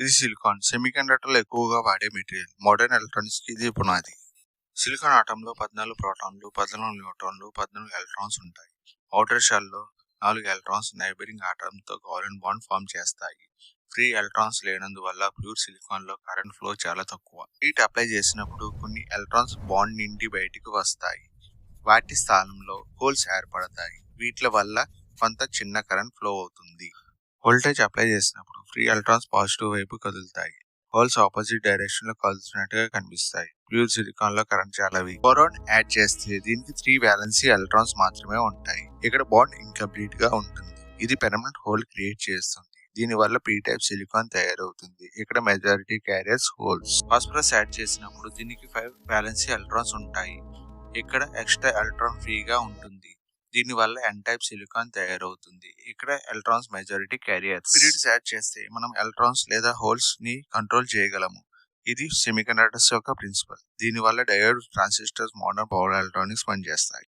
ఇది సిలికాన్. సెమీకండక్టర్లో ఎక్కువగా వాడే మెటీరియల్. మోడర్న్ ఎలక్ట్రానిక్స్కి ఇది పునాది. సిలికాన్ ఆటంలో పద్నాలుగు ప్రోటాన్లు పద్నాలుగు న్యూట్రాన్లు పద్నాలుగు ఎలక్ట్రాన్స్ ఉంటాయి. ఔటర్ షెల్లో నాలుగు ఎలక్ట్రాన్స్ నైబరింగ్ ఆటంతో కోవలెంట్ బాండ్ ఫామ్ చేస్తాయి. ఫ్రీ ఎలక్ట్రాన్స్ లేనందువల్ల ప్యూర్ సిలికాన్లో కరెంట్ ఫ్లో చాలా తక్కువ. హీట్ అప్లై చేసినప్పుడు కొన్ని ఎలక్ట్రాన్స్ బాండ్ నుండి బయటికి వస్తాయి. వాటి స్థానంలో హోల్స్ ఏర్పడతాయి. వీటి వల్ల కొంత చిన్న కరెంట్ ఫ్లో అవుతుంది. వోల్టేజ్ అప్లై చేసినప్పుడు ఫ్రీ ఎలక్ట్రాన్స్ పాజిటివ్ వైపు కదులుతాయి. హోల్స్ ఆపోజిట్ డైరెక్షన్లో కదులుతున్నట్టుగా కనిపిస్తాయి. ప్యూర్ సిలికాన్లో కరెంట్ చాలా వీక్ బోరాన్ యాడ్ చేస్తే దీనికి త్రీ వ్యాలెన్సీ ఎలక్ట్రాన్స్ మాత్రమే ఉంటాయి. ఇక్కడ బాండ్ ఇన్కంప్లీట్గా ఉంటుంది. ఇది పెర్మనెంట్ హోల్ క్రియేట్ చేస్తుంది. దీని వల్ల పీ టైప్ సిలికాన్ తయారవుతుంది. ఇక్కడ majority carriers holes phosphorus add చేసినప్పుడు దీనికి ఫైవ్ వ్యాలెన్సీ ఎలక్ట్రాన్స్ ఉంటాయి. ఇక్కడ ఎక్స్ట్రా ఎలక్ట్రాన్ ఫ్రీగా ఉంటుంది. దీని వల్ల ఎన్ టైప్ సిలికాన్ తయారవుతుంది. ఇక్కడ electrons majority carriers periods add చేస్తే మనం ఎలక్ట్రాన్స్ లేదా హోల్స్ని కంట్రోల్ చేయగలము. ఇది సెమీకండక్టర్స్ యొక్క ప్రిన్సిపల్ దీని వల్ల diode transistors modern power electronics పనిచేస్తాయి.